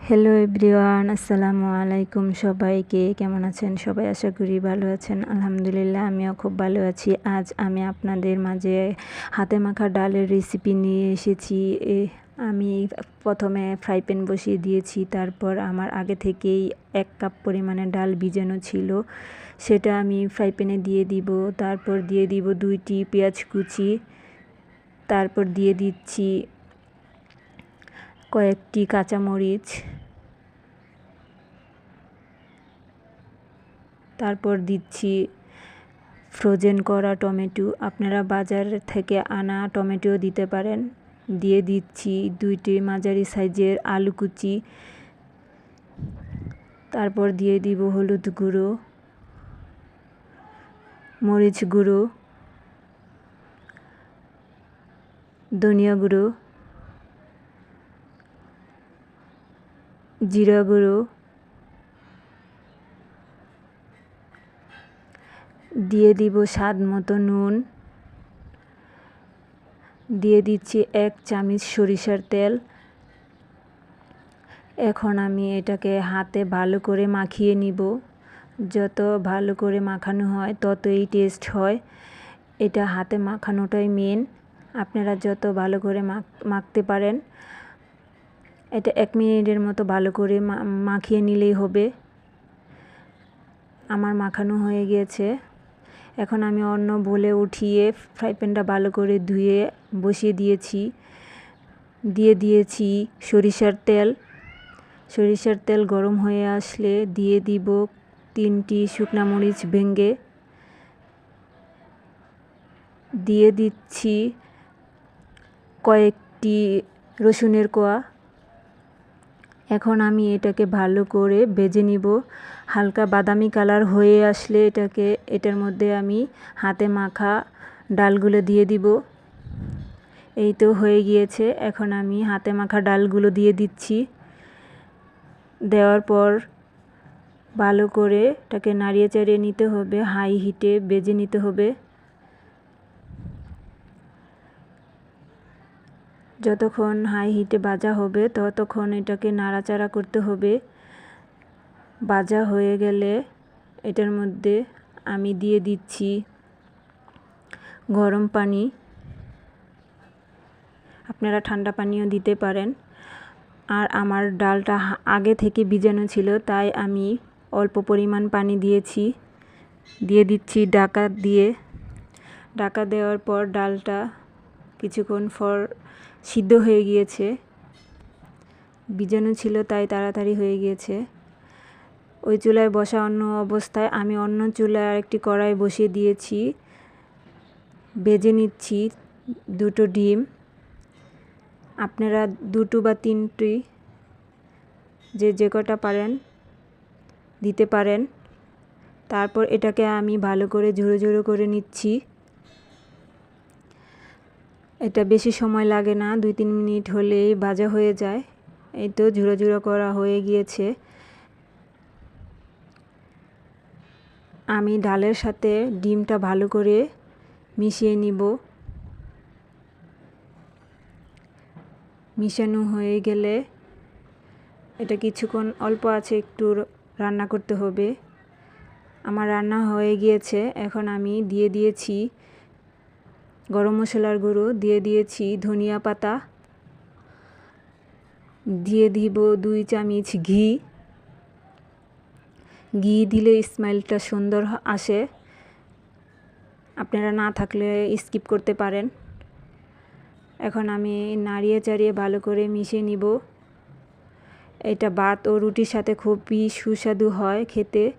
Hello everyone আসসালামু আলাইকুম সবাইকে। কেমন আছেন? সবাই আশা করি ভালো আছেন। আলহামদুলিল্লাহ, আমিও খুব ভালো আছি। আজ আমি আপনাদের মাঝে হাতে মাখা ডালের রেসিপি নিয়ে এসেছি। আমি প্রথমে ফ্রাই প্যান বসিয়ে দিয়েছি। তারপর আমার আগে থেকেই এক কাপ পরিমাণে ডাল ভিজানো ছিল। সেটা আমি ফ্রাই প্যানে দিয়ে দিব। তারপর দিয়ে দিব দুইটি পেঁয়াজ কুচি। তারপর দিয়ে দিচ্ছি কয়েকটি কাঁচামরিচ, তারপর দিচ্ছি ফ্রোজেন করা টমেটো। আপনারা বাজার থেকে আনা টমেটো দিতে পারেন। দিয়ে দিচ্ছি দুইটি মাঝারি সাইজের আলু কুচি। তারপর দিয়ে দিব হলুদ গুঁড়ো, মরিচ গুঁড়ো, ধনিয়া গুঁড়ো জিরা গুঁড়ো, দিয়ে দিব স্বাদ মতো নুন, দিয়ে দিচ্ছি এক চামচ সরিষার তেল। এখন আমি এটাকে হাতে ভালো করে মাখিয়ে নিব। যত ভালো করে মাখানো হয়, ততই টেস্ট হয়। এটা হাতে মাখানোটাই মেন আপনারা যত ভালো করে মাখতে পারেন এটা এক মিনিটের মতো ভালো করে মাখিয়ে নিলেই হবে। আমার মাখানো হয়ে গিয়েছে এখন আমি অন্য বলে উঠিয়ে ফ্রাই প্যানটা ভালো করে ধুয়ে বসিয়ে দিয়েছি। দিয়ে দিয়েছি সরিষার তেল। সরিষার তেল গরম হয়ে আসলে দিয়ে দিব তিনটি শুকনা মরিচ ভেঙে। দিয়ে দিচ্ছি কয়েকটি রসুনের কোয়া। এখন আমি এটাকে ভালো করে ভেজে নিব। হালকা বাদামি কালার হয়ে আসলে এটাকে, এটার মধ্যে আমি হাতে মাখা ডালগুলো দিয়ে দিব। এই তো হয়ে গিয়েছে, এখন আমি হাতে মাখা ডালগুলো দিয়ে দিচ্ছি। দেওয়ার পর ভালো করে এটাকে নাড়িয়ে চাড়িয়ে নিতে হবে, হাই হিটে বেজে নিতে হবে। যতক্ষণ হাই হিটে ভাজা হবে, ততক্ষণ এটাকে নাড়াচাড়া করতে হবে। ভাজা হয়ে গেলে এটার মধ্যে আমি দিয়ে দিচ্ছি গরম পানি। আপনারা ঠান্ডা পানিও দিতে পারেন। আর আমার ডালটা আগে থেকে ভিজানো ছিল, তাই আমি অল্প পরিমাণ পানি দিয়েছি। দিয়ে দিচ্ছি ডাকা দিয়ে। ডাকা দেওয়ার পর ডালটা কিছুক্ষণ পর সিদ্ধ হয়ে গিয়েছে। বীজাণু ছিল তাই তাড়াতাড়ি হয়ে গিয়েছে। ওই চুলায় বসা অন্য অবস্থায় আমি অন্য চুলায় আরেকটি কড়াই বসিয়ে দিয়েছি। বেজে নিচ্ছি দুটো ডিম। আপনারা দুটো বা তিনটি যে যে কটা পারেন, দিতে পারেন। তারপর এটাকে আমি ভালো করে ঝুড়ো ঝুড়ো করে নিচ্ছি। এটা বেশি সময় লাগে না দুই তিন মিনিট হলেই ভাজা হয়ে যায়। এই তো ঝুড়ো ঝুড়ো করা হয়ে গিয়েছে। আমি ডালের সাথে ডিমটা ভালো করে মিশিয়ে নিব। মিশানো হয়ে গেলে এটা কিছুক্ষণ অল্প আছে, একটু রান্না করতে হবে। আমার রান্না হয়ে গিয়েছে, এখন আমি দিয়ে দিয়েছি গরম মশলার গুঁড়ো, দিয়ে দিয়েছি ধনিয়া পাতা। দিয়ে দিব দুই চামচ ঘি। ঘি দিলে স্মাইলটা সুন্দর আসে। আপনারা না থাকলে স্কিপ করতে পারেন। এখন আমি নাড়িয়ে চাড়িয়ে ভালো করে মিশিয়ে নিব। এটা ভাত ও রুটির সাথে খুবই সুস্বাদু হয় খেতে।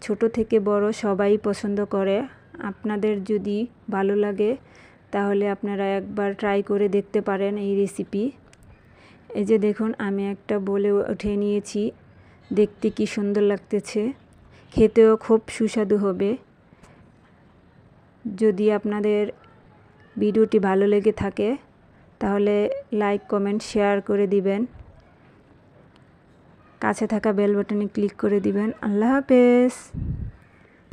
ছোট থেকে বড় সবাই পছন্দ করে। আপনাদের যদি ভালো লাগে তাহলে আপনারা একবার ট্রাই করে দেখতে পারেন এই রেসিপি এই যে দেখুন, আমি একটা বলে উঠে নিয়েছি। দেখতে কি সুন্দর লাগতেছে। খেতেও খুব সুস্বাদু হবে। যদি আপনাদের ভিডিওটি ভালো লেগে থাকে, তাহলে লাইক কমেন্ট শেয়ার করে দিবেন। কাছে থাকা বেল বাটনে ক্লিক করে দিবেন। আল্লাহ হাফেজ!